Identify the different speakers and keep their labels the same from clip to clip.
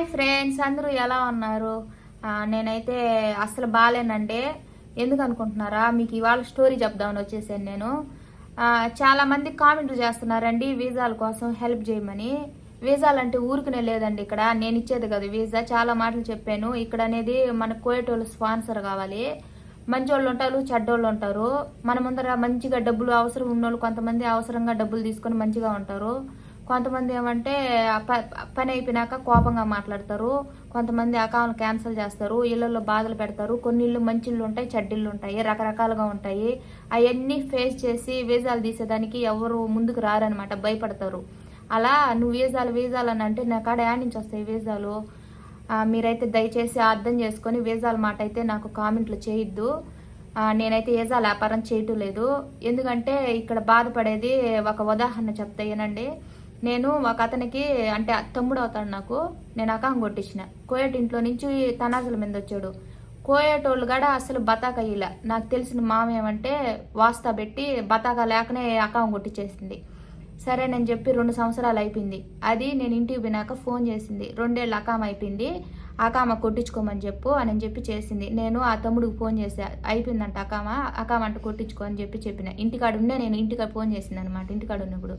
Speaker 1: Hi friends అందరూ ఎలా ఉన్నారు? నేనైతే అసలు బాగాలేనండి ఎందుకు అనుకుంటున్నారా? మీకు ఇవాళ స్టోరీ చెప్దామని వచ్చేసాను నేను. చాలామంది చాలా మంది కామెంట్లు చేస్తున్నారండి వీసాల కోసం హెల్ప్ చేయమని. వీసాలు అంటే ఊరికనే లేదండి ఇక్కడ. నేను ఇచ్చేది కదా వీసా. చాలా మాటలు చెప్పాను. ఇక్కడ అనేది మన కోయటోళ్ళు స్పాన్సర్ కావాలి. మంచి వాళ్ళు ఉంటారు చెడ్డోళ్ళు ఉంటారు. మన ముందర మంచిగా డబ్బులు అవసరం ఉన్నోళ్ళు కొంతమంది అవసరంగా డబ్బులు తీసుకొని మంచిగా ఉంటారు. కొంతమంది ఏమంటే ప- పని అయిపోయినాక కోపంగా మాట్లాడతారు. కొంతమంది అకౌంట్ క్యాన్సిల్ చేస్తారు. ఇళ్ళలో బాధలు పెడతారు. కొన్ని ఇళ్ళు మంచిళ్ళు ఉంటాయి చెడ్డిళ్ళు ఉంటాయి రకరకాలుగా ఉంటాయి. అవన్నీ ఫేస్ చేసి వీసాలు తీసేదానికి ఎవరు ముందుకు రారనమాట భయపడతారు. అలా నువ్వు వీసాలు వీసాలు అని అంటే నా కాడ యాడ్ నుంచి వస్తాయి వీసాలు? మీరైతే దయచేసి అర్థం చేసుకొని వీజాల మాట అయితే నాకు కామెంట్లు చేయొద్దు. నేనైతే వీసాల వ్యాపారం చేయటం లేదు. ఎందుకంటే ఇక్కడ బాధపడేది ఒక ఉదాహరణ చెప్తా ఏనండి నేను ఒక అతనికి అంటే తమ్ముడు అవుతాడు నాకు నేను అకాహం కొట్టించిన. కోయట్ ఇంట్లో నుంచి తనాజుల మీద వచ్చాడు. కోయేటోళ్ళు కూడా అసలు బతాక ఇలా నాకు తెలిసిన మామ ఏమంటే వాస్తా పెట్టి బతాక లేకనే అకాహం కొట్టించేసింది సరే నేను చెప్పి రెండు సంవత్సరాలు అయిపోయింది. అది నేను ఇంటికి పోయినాక ఫోన్ చేసింది. రెండేళ్ళు అకామ అయిపోయింది. అకామ కొట్టించుకోమని చెప్పు అని చెప్పి చేసింది. నేను ఆ తమ్ముడికి ఫోన్ చేసా అయిపోయిందంట అకామ అకామ అంటే కొట్టించుకో అని చెప్పి చెప్పిన. ఇంటికాడ ఉండే నేను ఇంటికాడ ఫోన్ చేసింది అనమాట ఇంటికాడ ఉన్నప్పుడు.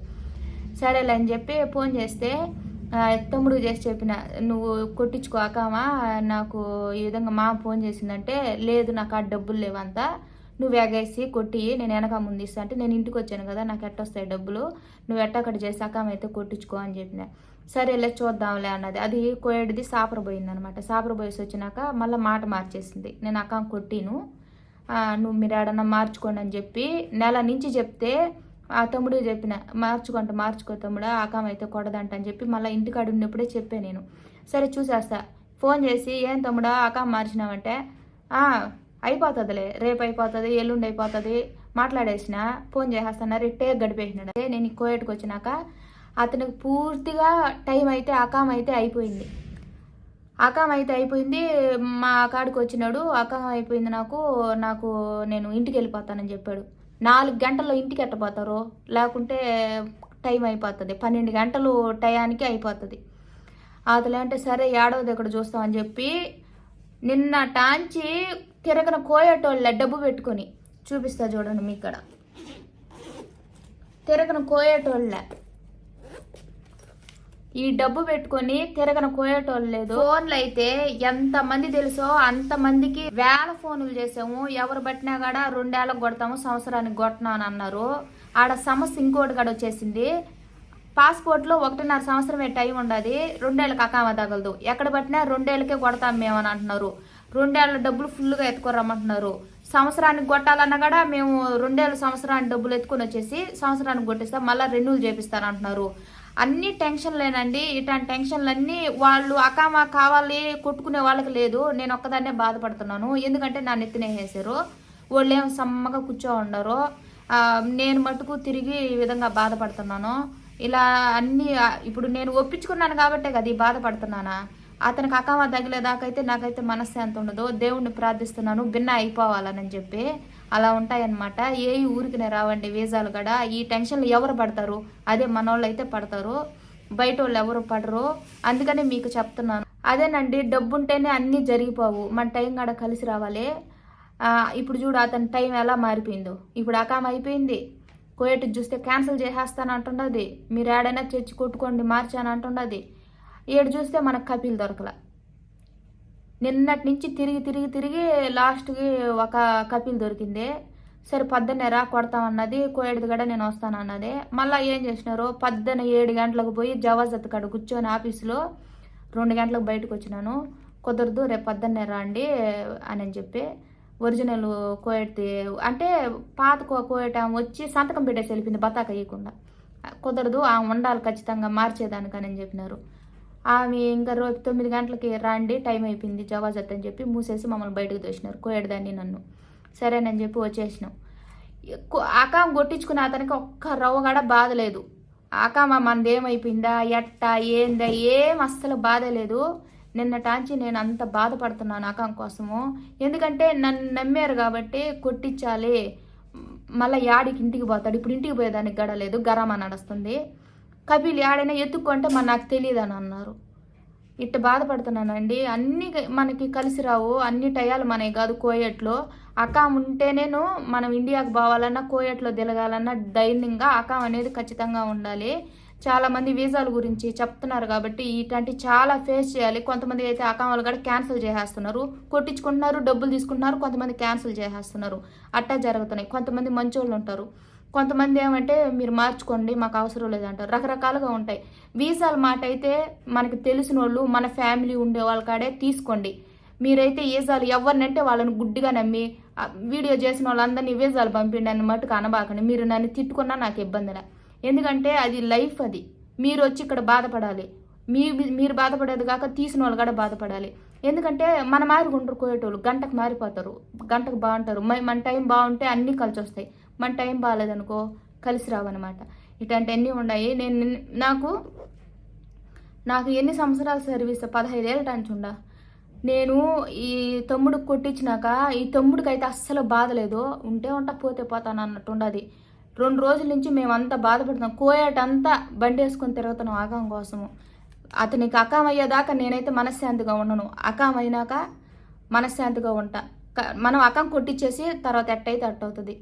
Speaker 1: సరేలే అని చెప్పి ఫోన్ చేస్తే తమ్ముడు చేసి చెప్పిన నువ్వు కొట్టించుకో అకామా నాకు ఈ విధంగా మా ఫోన్ చేసిందంటే లేదు నాకు ఆ డబ్బులు లేవంతా నువ్వు ఎగేసి కొట్టి నేను వెనక ముందు ఇస్తా. అంటే నేను ఇంటికి వచ్చాను కదా నాకు ఎట్టొస్తాయి డబ్బులు నువ్వు ఎట్ట అక్కడ చేసి అకామైతే అయితే కొట్టించుకో అని చెప్పిన. సరేలే చూద్దాంలే అన్నది. అది కోయడిది సాపర పోయింది అనమాట సాపర పోయేసి వచ్చినాక మళ్ళీ మాట మార్చేసింది. నేను అకామ కొట్టిను నువ్వు మీరు ఏడన్నా మార్చుకోండి అని చెప్పి నెల నుంచి చెప్తే ఆ తమ్ముడు చెప్పిన మార్చుకుంట మార్చుకో తమ్ముడు ఆకామ అయితే కొడదంట అని చెప్పి మళ్ళీ ఇంటికాడ ఉన్నప్పుడే చెప్పాను నేను. సరే చూసేస్తా. ఫోన్ చేసి ఏం తమ్ముడా ఆకామ మార్చినావంటే? అయిపోతుందిలే. రేపు అయిపోతుంది ఎల్లుండి అయిపోతుంది. మాట్లాడేసిన ఫోన్ చేసేస్తాను రేటే గడిపేసినాడు. అదే నేను ఈ కోయట్కి వచ్చినాక అతనికి పూర్తిగా టైం అయితే అకామ్ అయితే అయిపోయింది. అకాం అయితే అయిపోయింది మా కాడికి వచ్చినాడు. అకామ్ అయిపోయింది నాకు నాకు నేను ఇంటికి వెళ్ళిపోతానని చెప్పాడు. నాలుగు గంటల్లో ఇంటికి ఎట్టపోతారు లేకుంటే టైం అయిపోతుంది. పన్నెండు గంటలు టయానికి అయిపోతుంది. అతలు అంటే సరే ఏడవది ఇక్కడ చూస్తామని చెప్పి నిన్న టాంచి తిరగన కోయేటోళ్ళ డబ్బు పెట్టుకొని చూపిస్తా చూడండి మీ ఇక్కడ తిరగన కోయేటోళ్ళ ఈ డబ్బు పెట్టుకొని తిరగన కోయటోళ్ళు లేదు. ఫోన్లు అయితే ఎంత మంది తెలుసో అంత మందికి వేల ఫోన్లు చేసాము. ఎవరు పట్టినా కూడా రెండేళ్ళకి కొడతాము సంవత్సరానికి కొట్టినా అని అన్నారు. ఆడ సమస్య ఇంకోటి కూడా వచ్చేసింది. పాస్పోర్ట్లో ఒకటిన్నర సంవత్సరమే టైం ఉండదు. రెండేళ్ళకి అకామ తగలదు. ఎక్కడ పట్టినా రెండేళ్ళకే కొడతాం మేము అని అంటున్నారు. రెండేళ్ళ డబ్బులు ఫుల్గా ఎత్తుకోరమ్మంటున్నారు. సంవత్సరానికి కొట్టాలన్నా కూడా మేము రెండేళ్ళ సంవత్సరానికి డబ్బులు ఎత్తుకొని వచ్చేసి సంవత్సరానికి కొట్టేస్తాం మళ్ళీ రెన్యూల్ చేపిస్తారంటున్నారు అన్ని టెన్షన్లేనండి. ఇట్లాంటి టెన్షన్లన్నీ వాళ్ళు అకామ కావాలి కొట్టుకునే వాళ్ళకి లేదు. నేను ఒక్కదాన్నే బాధపడుతున్నాను. ఎందుకంటే నా నెత్తినేసేసారు వాళ్ళు ఏం సమ్మగా కూర్చో ఉండరు నేను మటుకు తిరిగి ఈ విధంగా బాధపడుతున్నాను. ఇలా అన్ని ఇప్పుడు నేను ఒప్పించుకున్నాను కాబట్టే కదా ఈ బాధపడుతున్నానా? అతనికి అకామ తగిలేదాకైతే నాకైతే మనశ్శాంతి ఉండదు. దేవుణ్ణి ప్రార్థిస్తున్నాను. భిన్న అయిపోవాలని చెప్పి అలా ఉంటాయన్నమాట. ఏ ఊరికి రావండి వీసాలు కూడా ఈ టెన్షన్లు ఎవరు పడతారు? అదే మనోళ్ళు అయితే పడతారు. బయట వాళ్ళు ఎవరు పడరు. అందుకనే మీకు చెప్తున్నాను. అదేనండి డబ్బు ఉంటేనే అన్నీ జరిగిపోవు. మన టైం కాడ కలిసి రావాలి. ఇప్పుడు చూడు అతని టైం ఎలా మారిపోయిందో. ఇప్పుడు అకామ అయిపోయింది. కోయట్ చూస్తే క్యాన్సిల్ చేసేస్తాను అంటున్నది మీరు ఏడైనా చర్చి కొట్టుకోండి మార్చాను అంటున్నది ఏడు చూస్తే మనకు కపిల్ దొరకలే. నిన్నటి నుంచి తిరిగి తిరిగి తిరిగి లాస్ట్కి ఒక కపిల్ దొరికింది. సరే పొద్దున్నే రా కొడతామన్నది కోయడిది కూడా నేను వస్తానన్నది మళ్ళీ ఏం చేసినారు? పొద్దున్న ఏడు గంటలకు పోయి జవాజత్ కాడ కూర్చొని ఆఫీసులో రెండు గంటలకు బయటకు వచ్చినాను. కుదరదు రేపు పొద్దున్నే అండి అని చెప్పి ఒరిజినల్ కోయటి అంటే పాత కో- కోయట వచ్చి సంతకం పెట్టేసి వెళ్ళిపోయింది బతాక వేయకుండా కుదరదు ఆ ఉండాలి ఖచ్చితంగా మార్చేదానికని అని చెప్పినారు. ఆమె ఇంకా రోజు తొమ్మిది గంటలకి రండి టైం అయిపోయింది జవాజత్ అని చెప్పి మూసేసి మమ్మల్ని బయటకు తోసినారు. కోయడదాన్ని నన్ను. సరేనని చెప్పి వచ్చేసినాం. ఆకాం కొట్టించుకున్న అతనికి ఒక్క రవ్వ కూడా బాధ లేదు. ఆకామ మనది ఏమైపోయిందా ఎట్టా? ఏందా? ఏం అస్సలు బాధ లేదు. నిన్నటాంచి నేను అంత బాధపడుతున్నాను ఆకాం కోసము. ఎందుకంటే నన్ను నమ్మారు కాబట్టి కొట్టించాలి. మళ్ళీ యాడికి ఇంటికి పోతాడు. ఇప్పుడు ఇంటికి పోయేదానికి గడలేదు గరామా నడుస్తుంది. కపిల్ యాడైనా ఎత్తుక్కుంటే మరి నాకు తెలియదు అని అన్నారు. ఇట్ట బాధపడుతున్నానండి. అన్ని మనకి కలిసి రావు. అన్ని టయాలు మనకి కాదు కోయట్లో. ఉంటే ఉంటేనేను మనం ఇండియాకు పోవాలన్నా కోయట్లో దిలగాలన్నా ధైర్యంగా అకాం అనేది ఖచ్చితంగా ఉండాలి. చాలామంది వీసాల గురించి చెప్తున్నారు కాబట్టి ఇట్లాంటి చాలా ఫేస్ చేయాలి. కొంతమంది అయితే అకామాలు కూడా క్యాన్సిల్ చేసేస్తున్నారు. కొట్టించుకుంటున్నారు డబ్బులు తీసుకుంటున్నారు కొంతమంది క్యాన్సిల్ చేసేస్తున్నారు. అట్టా జరుగుతున్నాయి. కొంతమంది మంచోళ్ళు ఉంటారు. కొంతమంది ఏమంటే మీరు మార్చుకోండి మాకు అవసరం లేదంటారు. రకరకాలుగా ఉంటాయి. వీసాల మాట అయితే మనకి తెలిసిన వాళ్ళు మన ఫ్యామిలీ ఉండే వాళ్ళ కాడే తీసుకోండి. మీరైతే వీసాలు ఎవరినంటే వాళ్ళని గుడ్డిగా నమ్మి వీడియో చేసిన వాళ్ళందరినీ వీసాలు పంపిండి అని మటుకు అనబాకండి. మీరు నన్ను తిట్టుకున్నా నాకు ఇబ్బందిలే ఎందుకంటే అది లైఫ్ అది. మీరు వచ్చి ఇక్కడ బాధపడాలి. మీ మీరు బాధపడేది కాక తీసిన వాళ్ళు కూడా బాధపడాలి. ఎందుకంటే మన మారుగుంటారు కోయేటోళ్ళు. గంటకు మారిపోతారు. గంటకు బాగుంటారు. మ- మన టైం బాగుంటే అన్నీ కలిసి వస్తాయి. మన టైం బాగాలేదనుకో కలిసి రావన్నమాట. ఇట్లాంటివన్నీ ఉన్నాయి. నేను నాకు నాకు ఎన్ని సంవత్సరాల సర్వీస్? పదహైదేళ్ళ టంచుండా నేను ఈ తమ్ముడు కొట్టించినాక ఈ తమ్ముడికి అయితే అస్సలు బాధలేదు ఉంటే ఉంటా పోతే పోతాను అన్నట్టు ఉండదు. రెండు రోజుల నుంచి మేమంతా బాధపడుతున్నాం. కోయటంతా బండి వేసుకొని తిరుగుతున్నాం ఆగం కోసము. అతనికి అకాం అయ్యేదాకా నేనైతే మనశ్శాంతిగా ఉండను. అకాం అయినాక మనశ్శాంతిగా ఉంటా. మనం అకం కొట్టించేసి తర్వాత ఎట్టయితే అట్టవుతుంది.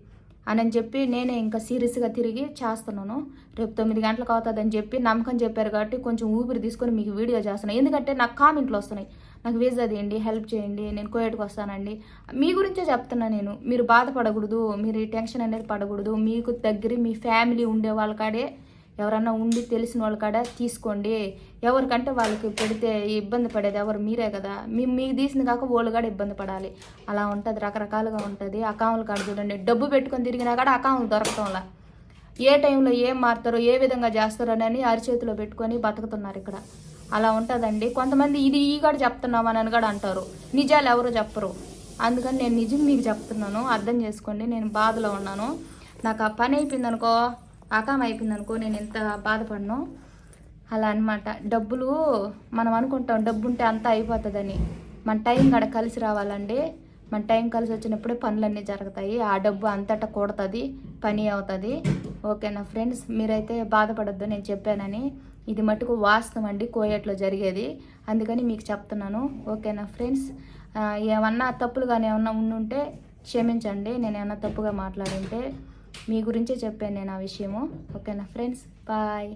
Speaker 1: అని చెప్పి నేనే ఇంకా సీరియస్గా తిరిగి చేస్తున్నాను. రేపు తొమ్మిది గంటలకు అవుతుందని చెప్పి నమ్మకం చెప్పారు కాబట్టి కొంచెం ఊపిరి తీసుకొని మీకు వీడియో చేస్తున్నాను ఎందుకంటే నాకు కామెంట్లు వస్తున్నాయి. నాకు వీజా తీయండి హెల్ప్ చేయండి నేను కోయట్కి వస్తానండి. మీ గురించే చెప్తున్నా నేను. మీరు బాధపడకూడదు మీరు ఈ టెన్షన్ అనేది పడకూడదు. మీకు దగ్గర మీ ఫ్యామిలీ ఉండే వాళ్ళ కాడే ఎవరన్నా ఉండి తెలిసిన వాళ్ళ కాడ తీసుకోండి. ఎవరికంటే వాళ్ళకి పెడితే ఇబ్బంది పడేది ఎవరు మీరే కదా. మీ మీకు తీసింది కాక వాళ్ళు కూడా ఇబ్బంది పడాలి. అలా ఉంటుంది రకరకాలుగా ఉంటుంది. అకాములు కాడ చూడండి. డబ్బు పెట్టుకొని తిరిగినా కూడా అకాములు దొరకటంలా. ఏ టైంలో ఏం మారుతారో ఏ విధంగా చేస్తారో అని అరిచేతిలో పెట్టుకొని బతుకుతున్నారు ఇక్కడ. అలా ఉంటుందండి. కొంతమంది ఇది ఈ కూడా చెప్తున్నామని అని కూడా అంటారు. నిజాలు ఎవరు చెప్పరు. అందుకని నేను నిజం మీకు చెప్తున్నాను. అర్థం చేసుకోండి. నేను బాధలో ఉన్నాను. నాకు ఆ పని అయిపోయింది ఆకామ అయిపోయింది అనుకో నేను ఎంత బాధపడను అలా అన్నమాట. డబ్బులు మనం అనుకుంటాం డబ్బు ఉంటే అంతా అయిపోతుందని. మన టైం కాడ కలిసి రావాలండి మన టైం కలిసి వచ్చినప్పుడే పనులన్నీ జరుగుతాయి. ఆ డబ్బు అంతటా కూడుతుంది పని అవుతుంది. ఓకేనా ఫ్రెండ్స్? మీరైతే బాధపడద్దు నేను చెప్పానని. ఇది మటుకు వాస్తవం అండి కోయట్లో జరిగేది. అందుకని మీకు చెప్తున్నాను. ఓకేనా ఫ్రెండ్స్? ఏమన్నా తప్పులు కానీ ఏమన్నా ఉండుంటే క్షమించండి. నేను ఏమన్నా తప్పుగా మాట్లాడుంటే మీ గురించే చెప్పాను నేను ఆ విషయము. ఓకేనా ఫ్రెండ్స్? బాయ్.